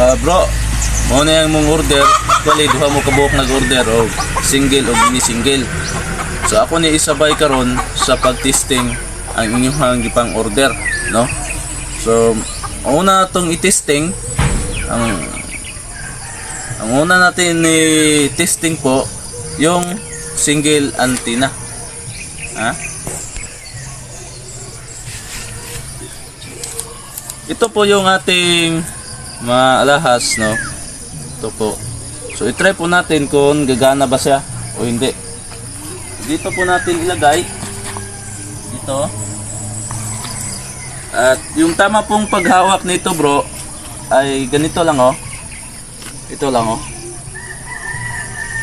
Mao na yung mong order, kali duha mo kabuok nag-order o single o mini single. So ako ni isabay karon sa pag-testing ang inyong gipang order, no? So una tong i-testing ang ang una natin ni testing po yung single antenna. Ha? Ito po yung ating maalahas, no? Ito po. So, itry po natin kung gagana ba siya o hindi. Dito po natin ilagay. Dito. At yung tama pong paghawak nito, bro, ay ganito lang, oh. Ito lang, oh.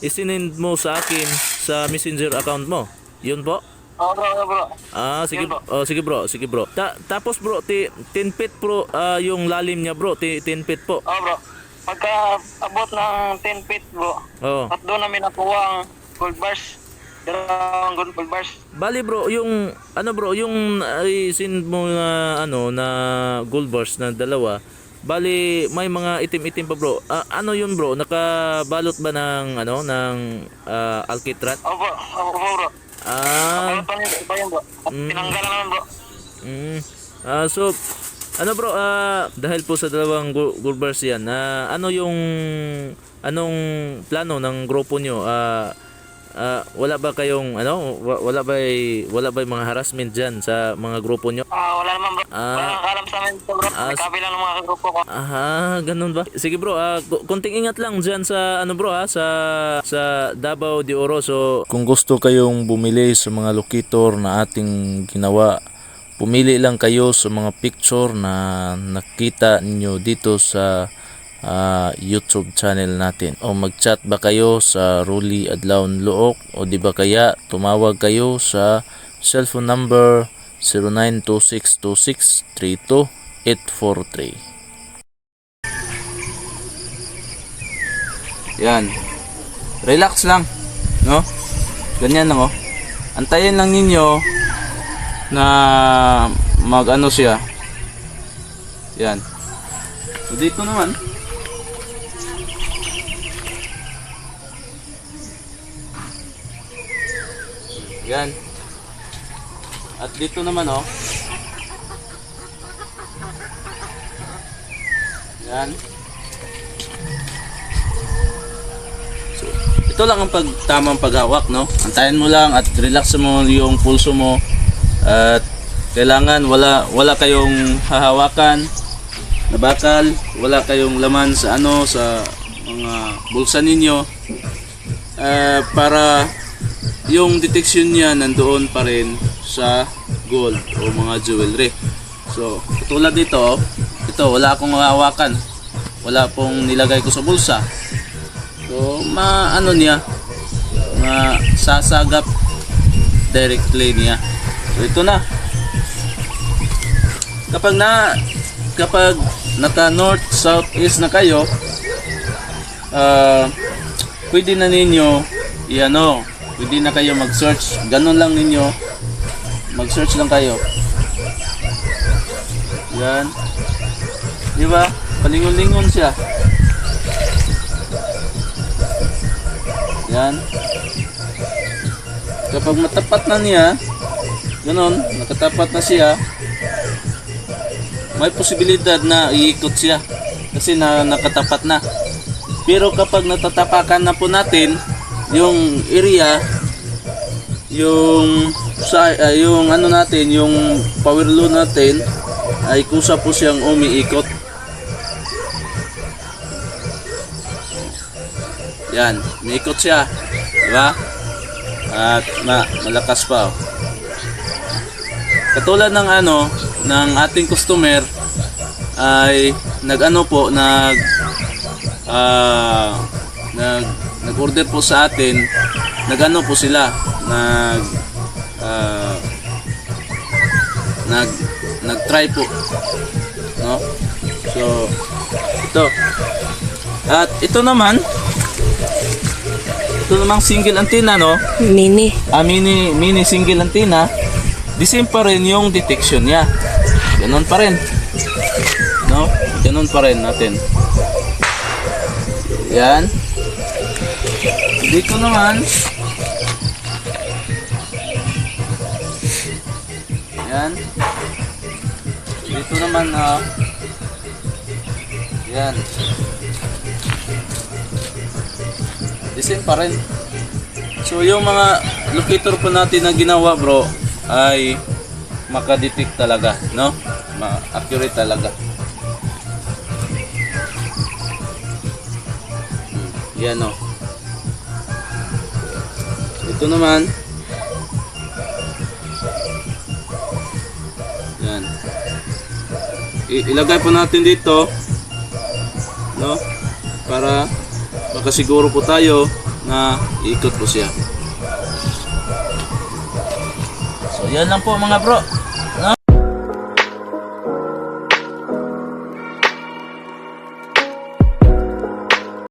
isinend mo sa akin sa messenger account mo. Yun po? Oo bro, oo, bro. Ah, sige, po. oh, sige bro, sige bro. Ta- tapos bro, ti- 10 feet bro, ah, yung lalim niya bro, ti- 10 feet po. Oo bro. Pagka abot ng 10 feet bro, Oh. at doon namin nakuha ang gold bars. Dalawang gold gold bars. Bali bro, yung ano bro, yung ay send mo na ano na gold bars na dalawa. Bali may mga itim-itim pa bro. Ah, ano yun bro? Nakabalot ba ng ano ng ah, alkitrat? Bro, oo bro. Ah, Ano pa yun, bro. At tinanggalan naman bro. mm, ah so ano bro, ah, dahil po sa dalawang go- gold bars yan, ah, ano yung anong plano ng grupo nyo? Ah, ah, wala ba kayong ano, wa- wala ba wala ba mga harassment diyan sa mga grupo nyo? Ah, wala naman bro. Ah. Wala nang kaalam sa amin ito bro. Ah, kabilang ng mga grupo ko. Aha, ganun ba? Sige bro, ku- kunting ingat lang diyan sa ano bro ha, sa sa Davao de Oro. So, Kung gusto kayong bumili sa mga locator na ating ginawa, pumili lang kayo sa mga picture na nakita ninyo dito sa ah, YouTube channel natin. O mag-chat ba kayo sa Ruli Adlaon Luok o di ba kaya tumawag kayo sa cellphone number 0926263243. Yan. Relax lang, no? Ganyan lang oh. Antayin lang ninyo na mag-ano siya. Yan. So dito naman. Yan. At dito naman oh. Yan. So, ito lang ang pag, tamang paghawak, no? Antayin mo lang at relax mo yung pulso mo. At kailangan wala wala kayong hahawakan na bakal, wala kayong laman sa ano sa mga bulsa ninyo. Eh, para yung detection niya nandoon pa rin sa gold o mga jewelry. So, tulad dito, ito wala akong hawakan. Wala pong nilagay ko sa bulsa. So, maano niya, masasagap directly niya. So, ito na. Kapag na kapag naka north south east na kayo, ah pwede na ninyo i-ano, pwede na kayo mag-search. Ganun lang ninyo. Mag-search lang kayo. Yan. Di ba? Palingon-lingon siya. Yan. Kapag matapat na niya, ganun, nakatapat na siya, may posibilidad na iikot siya kasi na nakatapat na. Pero kapag natatapakan na po natin yung area, yung sa ah, yung ano natin, yung power load natin ay kusa po siyang umiikot. Yan, umiikot siya. Diba? At ma malakas pa. Oh. Katulad ng ano, ng ating customer ay nag-ano po, nag nag nag-order po sa atin, nagano po sila, nag ah, nag nag-try po. No? So ito. At ito naman ito namang single antenna no. Mini. Ah, mini, mini single antenna. The same pa rin yung detection niya. Ganon pa rin. No? Ganon pa rin natin. Yan. Dito naman. Yan. Dito naman ah. Yan. The same pa rin. So yung mga locator po natin na ginawa bro ay makadetect talaga, no? Ma-accurate talaga. Hmm, Yan o. Ito naman. Yan. I- ilagay po natin dito. No? Para makasiguro po tayo na ikot po siya. So yan lang po mga bro.